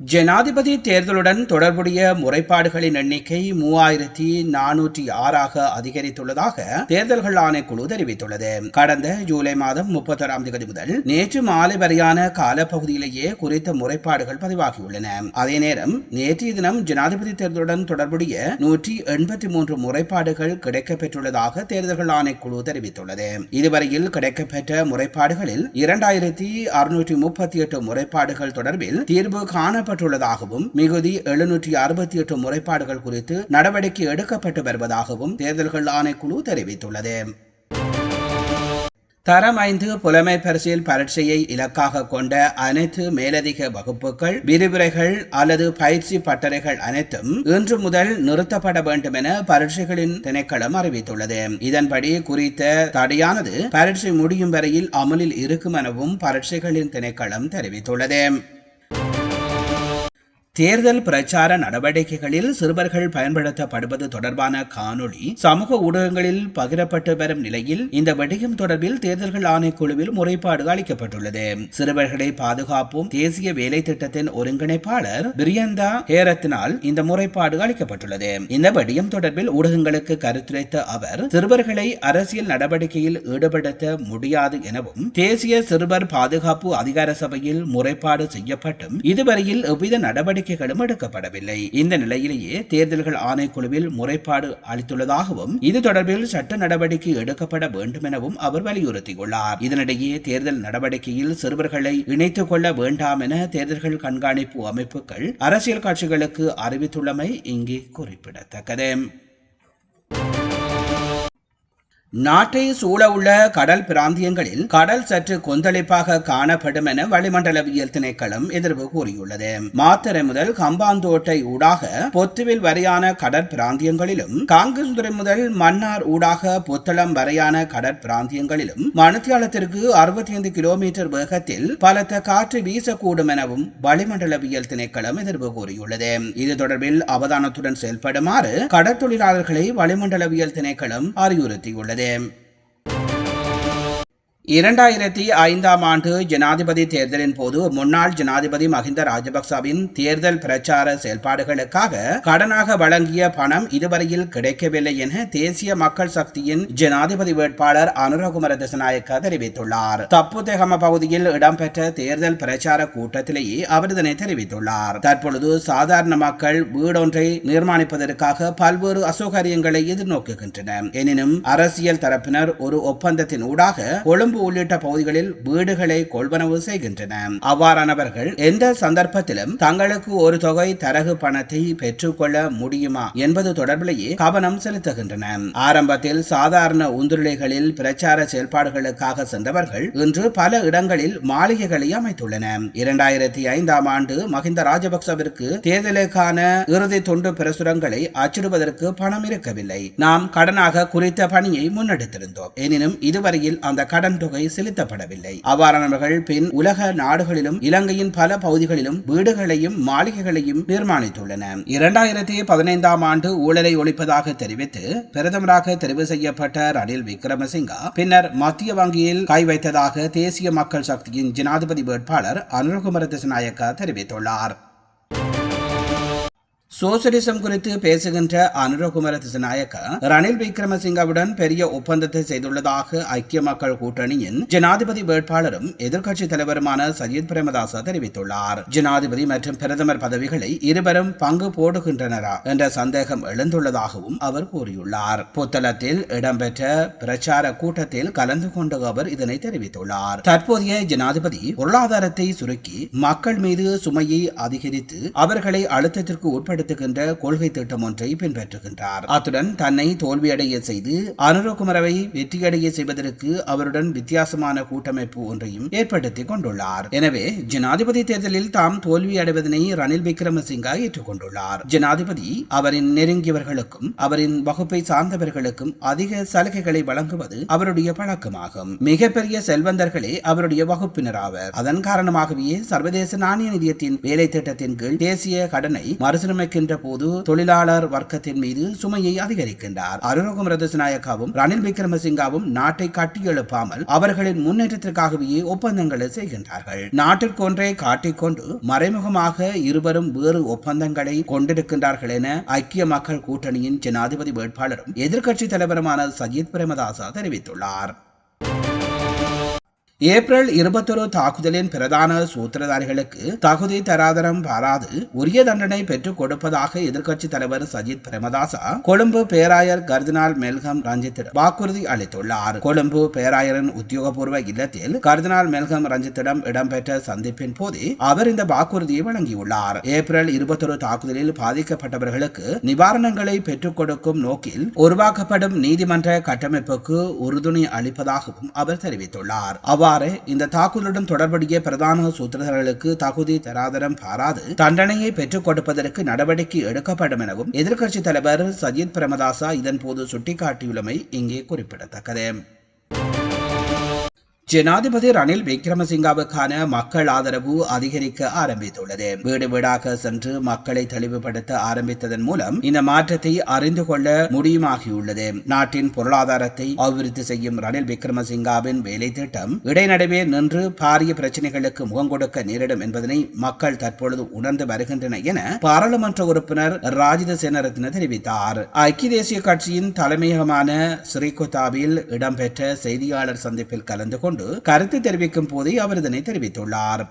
ஜனாதிபதி தேர்தலுடன் தொடர்புடைய முறைப்பாடுகளின் எண்ணிக்கை மூவாயிரத்தி நானூற்றி ஆறாக அதிகரித்துள்ளதாக தேர்தல்கள் ஆணைக்குழு தெரிவித்துள்ளது. கடந்த ஜூலை மாதம் முப்பத்தொராம் தேதி முதல் நேற்று மாலை வரையான காலப்பகுதியிலேயே குறித்த முறைப்பாடுகள் பதிவாகியுள்ளன. அதே நேரம் நேற்றைய தினம் ஜனாதிபதி தேர்தலுடன் தொடர்புடைய நூற்றி எண்பத்தி மூன்று முறைப்பாடுகள் கிடைக்கப்பெற்றுள்ளதாக தேர்தல்கள் ஆணைக்குழு தெரிவித்துள்ளது. இதுவரையில் கிடைக்கப்பெற்ற முறைப்பாடுகளில் இரண்டாயிரத்தி அறுநூற்றி முப்பத்தி எட்டு முறைப்பாடுகள் தொடர்பில் தீர்வு காண காணப்பட்டுள்ளதாகவும் மிகுதி எழுநூற்றி அறுபத்தி எட்டு முறைப்பாடுகள் குறித்து நடவடிக்கை எடுக்கப்பட்டு வருவதாகவும் தேர்தல்கள் ஆணைக்குழு தெரிவித்துள்ளது. தரம் ஐந்து புலமை பரிசில் பரீட்சையை இலக்காக கொண்ட அனைத்து மேலதிக வகுப்புகள் விரிவுரைகள் அல்லது பயிற்சி பட்டறைகள் அனைத்தும் இன்று முதல் நிறுத்தப்பட வேண்டும் என பரீட்சைகளின் திணைக்களம் அறிவித்துள்ளது. இதன்படி குறித்த தடையானது பரீட்சை முடியும் வரையில் அமலில் இருக்கும் எனவும் பரீட்சைகளின் திணைக்களம் தெரிவித்துள்ளது. தேர்தல் பிரச்சார நடவடிக்கைகளில் சிறுவர்கள் பயன்படுத்தப்படுவது தொடர்பான காணொளி சமூக ஊடகங்களில் பகிரப்பட்டு வரும் நிலையில் இந்த விடயம் தொடர்பில் தேர்தல்கள் ஆணைக்குழுவில் முறைப்பாடு அளிக்கப்பட்டுள்ளது. சிறுவர்களை பாதுகாப்போம். தேசிய வேலை திட்டத்தின் ஒருங்கிணைப்பாளர் பிரியந்தா ஹேரத்தினால் இந்த முறைப்பாடு அளிக்கப்பட்டுள்ளது. இந்த விடயம் தொடர்பில் ஊடகங்களுக்கு கருத்துரைத்த அவர் சிறுவர்களை அரசியல் நடவடிக்கையில் ஈடுபடுத்த முடியாது எனவும் தேசிய சிறுவர் பாதுகாப்பு அதிகார சபையில் முறைப்பாடு செய்யப்பட்டும். இதுவரையில் எவ்வித நடவடிக்கை நடவடிக்கைகளும் எடுக்கப்படவில்லை. இந்த நிலையிலேயே தேர்தல்கள் ஆணைக்குழுவில் முறைப்பாடு அளித்துள்ளதாகவும் இது தொடர்பில் சட்ட நடவடிக்கை எடுக்கப்பட வேண்டும் எனவும் அவர் வலியுறுத்தியுள்ளார். இதனிடையே தேர்தல் நடவடிக்கையில் சிறுவர்களை இணைத்துக் கொள்ள வேண்டாம் என தேர்தல்கள் கண்காணிப்பு அமைப்புகள் அரசியல் கட்சிகளுக்கு அறிவித்துள்ளமை இங்கே குறிப்பிடத்தக்கது. நாட்டை சூழவுள்ள கடல் பிராந்தியங்களில் கடல் சற்று கொந்தளிப்பாக காணப்படும் என வளிமண்டலவியல் திணைக்களம் எதிர்ப்பு கூறியுள்ளது. மாத்தரை முதல் கம்பாந்தோட்டை ஊடாக பொத்துவில் வரையான கடற்பிராந்தியங்களிலும் காங்கசுதுறை முதல் மன்னார் ஊடாக புத்தளம் வரையான கடற்பிராந்தியங்களிலும் மணித்தியாலத்திற்கு அறுபத்தி ஐந்து கிலோமீட்டர் வேகத்தில் பலத்த காற்று வீசக்கூடும் எனவும் வளிமண்டலவியல் திணைக்களம் எதிர்ப்பு கூறியுள்ளது. இது தொடர்பில் அவதானத்துடன் செயல்படுமாறு கடற்தொழிலாளர்களை வளிமண்டலவியல் திணைக்களம் அறிவுறுத்தியுள்ளது. them இரண்டாயிரத்தி ஐந்தாம் ஆண்டு ஜனாதிபதி தேர்தலின் போது முன்னாள் ஜனாதிபதி மஹிந்த ராஜபக்சவின் தேர்தல் பிரச்சார செயல்பாடுகளுக்காக கடனாக வழங்கிய பணம் இதுவரையில் கிடைக்கவில்லை என தேசிய மக்கள் சக்தியின் ஜனாதிபதி வேட்பாளர் அனுரகுமர திசநாயக்க தெரிவித்துள்ளார். தப்புதேகம பகுதியில் இடம்பெற்ற தேர்தல் பிரச்சார கூட்டத்திலேயே அவர் இதனை தெரிவித்துள்ளார். தற்பொழுது சாதாரண மக்கள் வீடொன்றை நிர்மாணிப்பதற்காக பல்வேறு அசௌகரியங்களை எதிர்நோக்குகின்றனர். எனினும் அரசியல் தரப்பினர் ஒரு ஒப்பந்தத்தின் ஊடாக கொழும்பு கொழும்பு உள்ளிட்ட பகுதிகளில் வீடுகளை கொள்வனவு செய்கின்றன. அவ்வாறானவர்கள் எந்த சந்தர்ப்பத்திலும் தங்களுக்கு ஒரு தொகை தரகு பணத்தை பெற்றுக்கொள்ள முடியுமா என்பது தொடர்பிலேயே கவனம் செலுத்துகின்றன. ஆரம்பத்தில் சாதாரண உந்துருளைகளில் பிரச்சார செயல்பாடுகளுக்காக சென்றவர்கள் இன்று பல இடங்களில் மாளிகைகளை அமைத்துள்ளன. இரண்டாயிரத்தி ஐந்தாம் ஆண்டு மஹிந்த ராஜபக்சவிற்கு தேர்தலுக்கான இறுதி தொண்டு பிரசுரங்களை அச்சிடுவதற்கு பணம் இருக்கவில்லை. நாம் கடனாக குறித்த பணியை முன்னெடுத்திருந்தோம். எனினும் இதுவரையில் அந்த கடன் தொகை செலுத்தப்படவில்லை. அவ்வாறானவர்கள் பின் உலக நாடுகளிலும் இலங்கையின் பல பகுதிகளிலும் வீடுகளையும் மாளிகைகளையும் நிர்மாணித்துள்ளன. இரண்டாயிரத்தி பதினைந்தாம் ஆண்டு ஊழலை ஒழிப்பதாக தெரிவித்து பிரதமராக தெரிவு செய்யப்பட்ட ரணில் விக்ரமசிங்கா பின்னர் மத்திய வங்கியில் கை வைத்ததாக தேசிய மக்கள் சக்தியின் ஜனாதிபதி வேட்பாளர் அனுரகுமர திசநாயக்கா தெரிவித்துள்ளார். சோசியலிசம் குறித்து பேசுகின்ற அனுரகுமர திசநாயக்க ரணில் விக்ரமசிங்கவுடன் பெரிய ஒப்பந்தத்தை செய்துள்ளதாக ஐக்கிய மக்கள் கூட்டணியின் ஜனாதிபதி வேட்பாளரும் எதிர்க்கட்சித் தலைவருமான சஜித் பிரேமதாச தெரிவித்துள்ளார். ஜனாதிபதி மற்றும் பிரதமர் பதவிகளை இருவரும் பங்கு போடுகின்றனரா என்ற சந்தேகம் எழுந்துள்ளதாகவும் அவர் கூறியுள்ளார். புத்தளத்தில் இடம்பெற்ற பிரச்சார கூட்டத்தில் கலந்து கொண்ட அவர் இதனை தெரிவித்துள்ளார். தற்போதைய ஜனாதிபதி பொருளாதாரத்தை சுருக்கி மக்கள் மீது சுமையை அதிகரித்து அவர்களை அழுத்தத்திற்கு உட்படுத்த முன்னிறுத்துகின்ற கொள்கை திட்டம் ஒன்றை பின்பற்றுகின்றார். அத்துடன் தன்னை தோல்வியடைய செய்து அனுரகுமரவை வெற்றியடைய செய்வதற்கு அவருடன் வித்தியாசமான கூட்டமைப்பு ஒன்றையும் ஏற்படுத்திக் கொண்டுள்ளார். எனவே ஜனாதிபதி தேர்தலில் தாம் தோல்வி அடைவதனை ரணில் விக்ரமசிங்கா ஏற்றுக்கொண்டுள்ளார் ஜனாதிபதி அவரின் நெருங்கியவர்களுக்கும் அவரின் வகுப்பை சார்ந்தவர்களுக்கும் அதிக சலுகைகளை வழங்குவது அவருடைய பழக்கமாகும். மிகப்பெரிய செல்வந்தர்களே அவருடைய வகுப்பினராவர் அதன் காரணமாகவே சர்வதேச நாணய நிதியத்தின் வேலை திட்டத்தின் கீழ் தேசிய கடனை மறுசீரமைக்கின்ற போது தொழிலாளர் வர்க்கத்தின் மீது சுமையை அதிகரிக்கின்றார். அருணகுமர திசுநாயக்காவும் ரணில் விக்ரமசிங்காவும் நாட்டை கட்டியெழுப்பாமல் அவர்களின் முன்னேற்றத்திற்காகவே ஒப்பந்தங்களை செய்கின்றார்கள். நாட்டிற்கொன்றை காட்டிக்கொண்டு மறைமுகமாக இருவரும் வேறு ஒப்பந்தங்களை கொண்டிருக்கின்றார்கள் என ஐக்கிய மக்கள் கூட்டணியின் ஜனாதிபதி வேட்பாளரும் எதிர்க்கட்சி தலைவருமான சஜித் பிரேமதாசா தெரிவித்துள்ளார். ஏப்ரல் இருபத்தொரு தாக்குதலின் பிரதான சூத்திரதாரிகளுக்கு தகுதி தராதரம் பாராது உரிய தண்டனை பெற்றுக் கொடுப்பதாக எதிர்க்கட்சி தலைவர் சஜித் பிரேமதாசா கொழும்பு பேராயர் கர்தினால் மெல்கம் ரஞ்சித்திடம் வாக்குறுதி அளித்துள்ளார். கொழும்பு பேராயரின் உத்தியோகபூர்வ இல்லத்தில் கர்தினால் மெல்கம் ரஞ்சித்திடம் இடம்பெற்ற சந்திப்பின் போதே அவர் இந்த வாக்குறுதியை வழங்கியுள்ளார். ஏப்ரல் இருபத்தொரு தாக்குதலில் பாதிக்கப்பட்டவர்களுக்கு நிவாரணங்களை பெற்றுக் கொடுக்கும் நோக்கில் உருவாக்கப்படும் நீதிமன்ற கட்டமைப்புக்கு உறுதுணை அளிப்பதாகவும் அவர் தெரிவித்துள்ளார். அவ்வாறு இந்த தாக்குதலுடன் தொடர்புடைய பிரதான சூத்திரர்களுக்கு தகுதி தராதரம் பாராது தண்டனையை பெற்றுக் கொடுப்பதற்கு நடவடிக்கை எடுக்கப்படும் எனவும் எதிர்க்கட்சித் தலைவர் சஜித் பிரேமதாசா இதன்போது சுட்டிக்காட்டியுள்ளமை இங்கே குறிப்பிடத்தக்கது. ஜனாதிபதி ரணில் விக்ரமசிங்காவுக்கான மக்கள் ஆதரவு அதிகரிக்க ஆரம்பித்துள்ளது. வீடு வீடாக சென்று மக்களை தெளிவுபடுத்த ஆரம்பித்ததன் மூலம் இந்த மாற்றத்தை அறிந்து கொள்ள முடியுமாகியுள்ளது. நாட்டின் பொருளாதாரத்தை அபிவிருத்தி செய்யும் ரணில் விக்ரமசிங்காவின் வேலை திட்டம் இடைநடுவே நின்று பாரிய பிரச்சனைகளுக்கு முகம் கொடுக்க நேரிடும் என்பதனை மக்கள் தற்பொழுது உணர்ந்து வருகின்றன என பாராளுமன்ற உறுப்பினர் ராஜித சேனரத்ன தெரிவித்தார். ஐக்கிய தேசிய கட்சியின் தலைமையகமான ஸ்ரீகுதாவில் இடம்பெற்ற செய்தியாளர் சந்திப்பில் கலந்து கொண்டு கொண்டு கருத்து தெரிவிக்கும் போதே அவர் இதனை தெரிவித்துள்ளார்.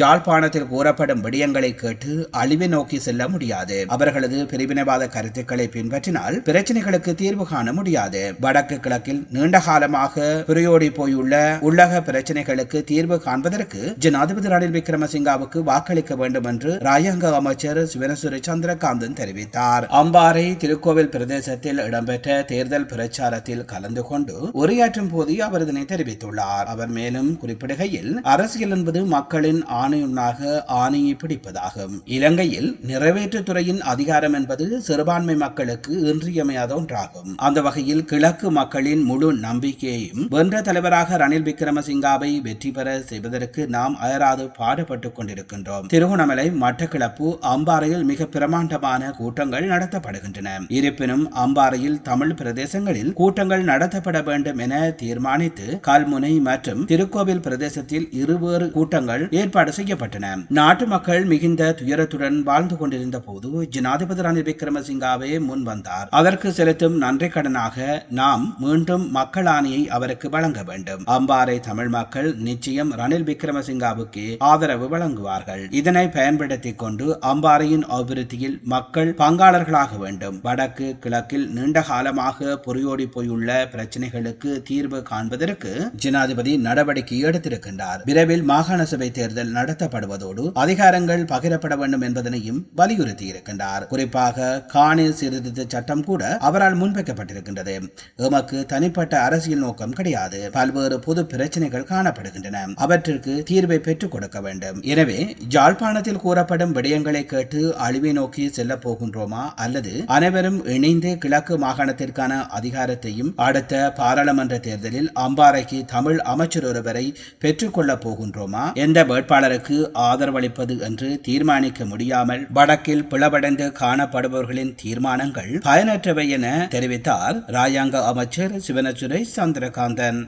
ஜாழ்ப்பாணத்தில் கூறப்படும் விடயங்களை கேட்டு அழிவை நோக்கி செல்ல முடியாது. அவர்களது பிரிவினைவாத கருத்துக்களை பின்பற்றினால் பிரச்சனைகளுக்கு தீர்வு காண முடியாது. வடக்கு கிழக்கில் நீண்ட காலமாக புரியோடி போயுள்ள உள்ளக பிரச்சனைகளுக்கு தீர்வு காண்பதற்கு ஜனாதிபதி ரணில் விக்ரமசிங்காவுக்கு வாக்களிக்க வேண்டும் என்று ராஜாங்க அமைச்சர் சிவனசுரி சந்திரகாந்தன் தெரிவித்தார். அம்பாறை திருக்கோவில் பிரதேசத்தில் இடம்பெற்ற தேர்தல் பிரச்சாரத்தில் கலந்து கொண்டு உரையாற்றும் போது அவர் இதனை தெரிவித்துள்ளார். அவர் மேலும் குறிப்பிடுகையில் அரசியல் என்பது மக்களின் ஆணையுண்ணாக ஆணையை பிடிப்பதாகும். இலங்கையில் நிறைவேற்றுத்துறையின் அதிகாரம் என்பது சிறுபான்மை மக்களுக்கு இன்றியமையாத ஒன்றாகும். அந்த வகையில் கிழக்கு மக்களின் முழு நம்பிக்கையையும் வென்ற தலைவராக ரணில் விக்ரமசிங்காவை வெற்றி பெற செய்வதற்கு நாம் அயராது பாடுபட்டுக் கொண்டிருக்கின்றோம். திருகோணமலை மட்டக்கிளப்பு அம்பாறையில் மிக பிரமாண்டமான கூட்டங்கள் நடத்தப்படுகின்றன. இருப்பினும் அம்பாறையில் தமிழ் பிரதேசங்களில் கூட்டங்கள் நடத்தப்பட வேண்டும் என தீர்மானித்து கல்முனை மற்றும் திருக்கோவில் பிரதேசத்தில் இருவேறு கூட்டங்கள் ஏற்பாடு செய்யப்பட்டன நாட்டு மக்கள் மிகுந்த துயரத்துடன் வாழ்ந்து கொண்டிருந்த போது ஜனாதிபதி ரணில் விக்ரமசிங்காவே முன் வந்தார். அதற்கு செலுத்தும் நன்றி கடனாக நாம் மீண்டும் மக்கள் ஆணையை அவருக்கு வழங்க வேண்டும். அம்பாறை தமிழ் மக்கள் நிச்சயம் ரணில் விக்ரமசிங்காவுக்கு ஆதரவு வழங்குவார்கள். இதனை பயன்படுத்திக் கொண்டு அம்பாறையின் அபிவிருத்தியில் மக்கள் பங்காளர்களாக வேண்டும். வடக்கு கிழக்கில் நீண்ட காலமாக பொறியோடி போயுள்ள பிரச்சனைகளுக்கு தீர்வு காண்பதற்கு ஜனாதிபதி நடவடிக்கை எடுத்திருக்கின்றார். விரைவில் மாகாண சபை தேர்தல் நடத்தப்படுவதோடு அதிகாரங்கள் பகிரப்பட வேண்டும் என்பதனையும் வலியுறுத்தி இருக்கின்றார் குறிப்பாக காணி சீர்திருத்த சட்டம் கூட அவரால் முன்வைக்கப்பட்டிருக்கின்றது. எமக்கு தனிப்பட்ட அரசியல் நோக்கம் கிடையாது. பல்வேறு பொது பிரச்சனைகள் காணப்படுகின்றன. அவற்றிற்கு தீர்வை பெற்றுக் கொடுக்க வேண்டும். எனவே ஜாழ்ப்பாணத்தில் கூறப்படும் விடயங்களை கேட்டு அழிவை நோக்கி செல்ல போகின்றோமா? அல்லது அனைவரும் இணைந்து கிழக்கு மாகாணத்திற்கான அதிகாரத்தையும் அடுத்த பாராளுமன்ற தேர்தலில் அம்பாறைக்கு தமிழ் அமைச்சர் ஒருவரை பெற்றுக்கொள்ளப் போகின்றோமா? எந்த வேட்பாளருக்கு ஆதரவளிப்பது என்று தீர்மானிக்க முடியாமல் வடக்கில் பிளவடைந்து காணப்படுபவர்களின் தீர்மானங்கள் பயனற்றவை என தெரிவித்தார் ராஜாங்க அமைச்சர் சிவனச்சுரை சந்திரகாந்தன்.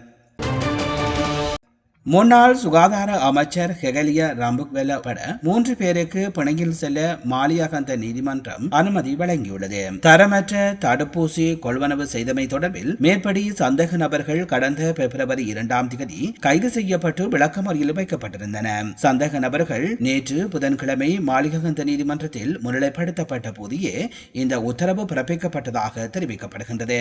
முன்னாள் சுகாதார அமைச்சர் ஹெகலிய ராம்புக்வெல உட்பட மூன்று பேருக்கு பிணையில் செல்ல மாலியாகந்த நீதிமன்றம் அனுமதி வழங்கியுள்ளது. தரமற்ற தடுப்பூசி கொள்வனவு செய்தமை தொடர்பில் மேற்படி சந்தேக நபர்கள் கடந்த பிப்ரவரி இரண்டாம் தேதி கைது செய்யப்பட்டு விளக்கமறியில் வைக்கப்பட்டிருந்தன. சந்தேக நபர்கள் நேற்று புதன்கிழமை மாளிககந்த நீதிமன்றத்தில் முன்னிலைப்படுத்தப்பட்ட போதே இந்த உத்தரவு பிறப்பிக்கப்பட்டதாக தெரிவிக்கப்படுகின்றது.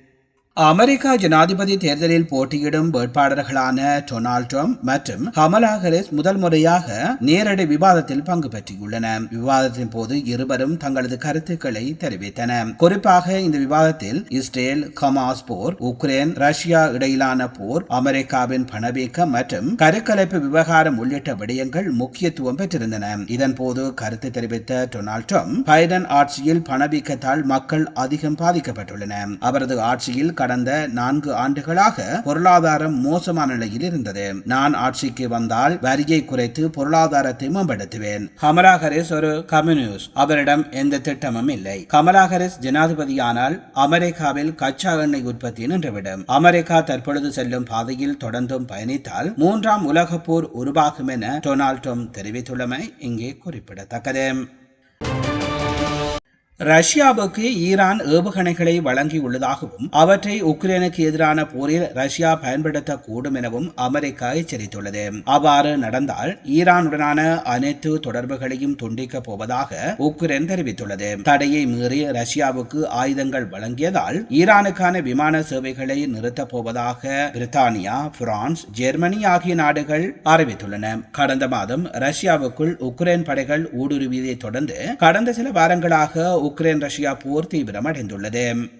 அமெரிக்கா ஜனாதிபதி தேர்தலில் போட்டியிடும் வேட்பாளர்களான டொனால்ட் ட்ரம்ப் மற்றும் கமலா ஹாரிஸ் முதல் முறையாக நேரடி விவாதத்தில் பங்கு பெற்றுள்ளன. விவாதத்தின் போது இருவரும் தங்களது கருத்துக்களை தெரிவித்தன. குறிப்பாக இந்த விவாதத்தில் இஸ்ரேல் ஹமாஸ் போர் உக்ரைன் ரஷ்யா இடையிலான போர் அமெரிக்காவின் பணவீக்கம் மற்றும் கருக்கலைப்பு விவகாரம் உள்ளிட்ட விடயங்கள் முக்கியத்துவம் பெற்றிருந்தன. இதன் போது கருத்து தெரிவித்த டொனால்ட் ட்ரம்ப் பைடன் ஆட்சியில் பணவீக்கத்தால் மக்கள் அதிகம் பாதிக்கப்பட்டுள்ளனர். அவரது ஆட்சியில் கடந்த நான்கு ஆண்டுகளாக பொருளாதாரம் மோசமான நிலையில் இருந்தது. நான் ஆட்சிக்கு வந்தால் வரியை குறைத்து பொருளாதாரத்தை மேம்படுத்துவேன். கமலா ஹாரிஸ் ஒரு கம்யூனிஸ்ட். அவரிடம் எந்த திட்டமும் இல்லை. கமலா ஹாரிஸ் ஜனாதிபதியானால் அமெரிக்காவில் கச்சா எண்ணெய் உற்பத்தி நின்றுவிடும். அமெரிக்கா தற்பொழுது செல்லும் பாதையில் தொடர்ந்தும் பயணித்தால் மூன்றாம் உலக போர் உருவாகும் என டொனால்ட் ட்ரம்ப் தெரிவித்துள்ளமை இங்கே குறிப்பிடத்தக்கது. ரஷ்யாவுக்கு ஈரான் ஏவுகணைகளை வழங்கியுள்ளதாகவும் அவற்றை உக்ரைனுக்கு எதிரான போரில் ரஷ்யா பயன்படுத்தக்கூடும் எனவும் அமெரிக்கா எச்சரித்துள்ளது. அவ்வாறு நடந்தால் ஈரானுடனான அனைத்து தொடர்புகளையும் துண்டிக்கப் போவதாக உக்ரைன் தெரிவித்துள்ளது. தடையை மீறி ரஷ்யாவுக்கு ஆயுதங்கள் வழங்கியதால் ஈரானுக்கான விமான சேவைகளை நிறுத்தப் போவதாக பிரித்தானியா பிரான்ஸ் ஜெர்மனி ஆகிய நாடுகள் அறிவித்துள்ளன. கடந்த மாதம் ரஷ்யாவுக்குள் உக்ரைன் படைகள் ஊடுருவியதைத் தொடர்ந்து கடந்த சில வாரங்களாக உக்ரைன் ரஷ்யா போர் தீவிரமடைந்துள்ளது.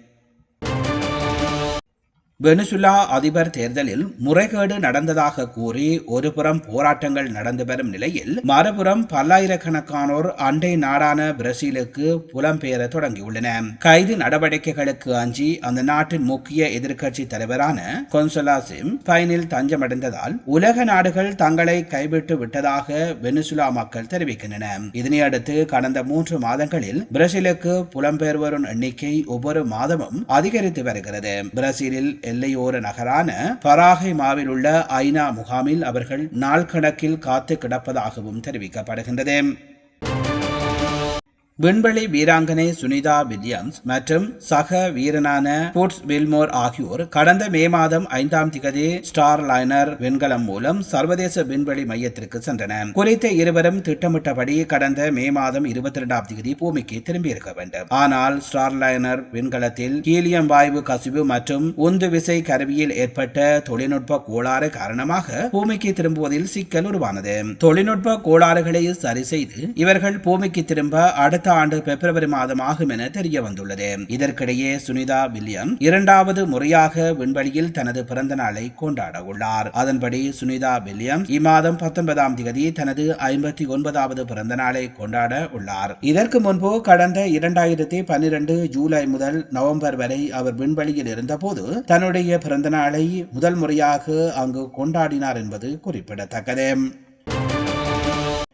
வெனிசுலா அதிபர் தேர்தலில் முறைகேடு நடந்ததாக கூறி ஒருபுறம் போராட்டங்கள் நடந்து வரும் நிலையில் மறுபுறம் பல்லாயிரக்கணக்கானோர் அண்டை நாடான பிரேசிலுக்கு புலம்பெயர தொடங்கியுள்ளன. கைது நடவடிக்கைகளுக்கு அஞ்சி அந்த நாட்டின் முக்கிய எதிர்க்கட்சி தலைவரான கொன்சலா சிம் பைனில் தஞ்சமடைந்ததால் உலக நாடுகள் தங்களை கைவிட்டு விட்டதாக வெனிசுலா மக்கள் தெரிவிக்கின்றன. இதனையடுத்து கடந்த மூன்று மாதங்களில் பிரேசிலுக்கு புலம்பெயர்வோரின் எண்ணிக்கை ஒவ்வொரு மாதமும் அதிகரித்து வருகிறது. பிரேசிலில் எல்லையோர நகரான பராகை மாவில் உள்ள ஐநா முகாமில் அவர்கள் நாள் கணக்கில் காத்து கிடப்பதாகவும் தெரிவிக்கப்படுகின்றது. விண்வெளி வீராங்கனை சுனிதா வில்லியம்ஸ் மற்றும் சக வீரனான புட்ஸ் வில்மோர் ஆகியோர் கடந்த மே மாதம் ஐந்தாம் திகதி ஸ்டார் லைனர் விண்கலம் மூலம் சர்வதேச விண்வெளி மையத்திற்கு சென்றனர். குறித்த இருவரும் திட்டமிட்டபடி கடந்த மே மாதம் இருபத்தி இரண்டாம் திகதி பூமிக்கு திரும்பியிருக்க வேண்டும். ஆனால் ஸ்டார் லைனர் விண்கலத்தில் ஹீலியம் வாயு கசிவு மற்றும் உந்து விசை கருவியில் ஏற்பட்ட தொழில்நுட்ப கோளாறு காரணமாக பூமிக்கு திரும்புவதில் சிக்கல் உருவானது. தொழில்நுட்ப கோளாறுகளை சரி செய்து இவர்கள் பூமிக்கு திரும்ப அடுத்த ஆண்டு பிப்ரவரி மாதம் ஆகும் என தெரிய வந்துள்ளது இதற்கிடையே சுனிதா வில்லியம் இரண்டாவது முறையாக விண்வெளியில் தனது பிறந்த நாளை கொண்டாட உள்ளார். அதன்படி சுனிதா வில்லியம் இம்மாதம் பத்தொன்பதாம் தேதி தனது ஐம்பத்தி ஒன்பதாவது பிறந்த நாளை கொண்டாட உள்ளார். இதற்கு முன்பு கடந்த இரண்டாயிரத்தி பன்னிரண்டு ஜூலை முதல் நவம்பர் வரை அவர் விண்வெளியில் இருந்தபோது தன்னுடைய பிறந்த நாளை முதல் முறையாக அங்கு கொண்டாடினார் என்பது குறிப்பிடத்தக்கது.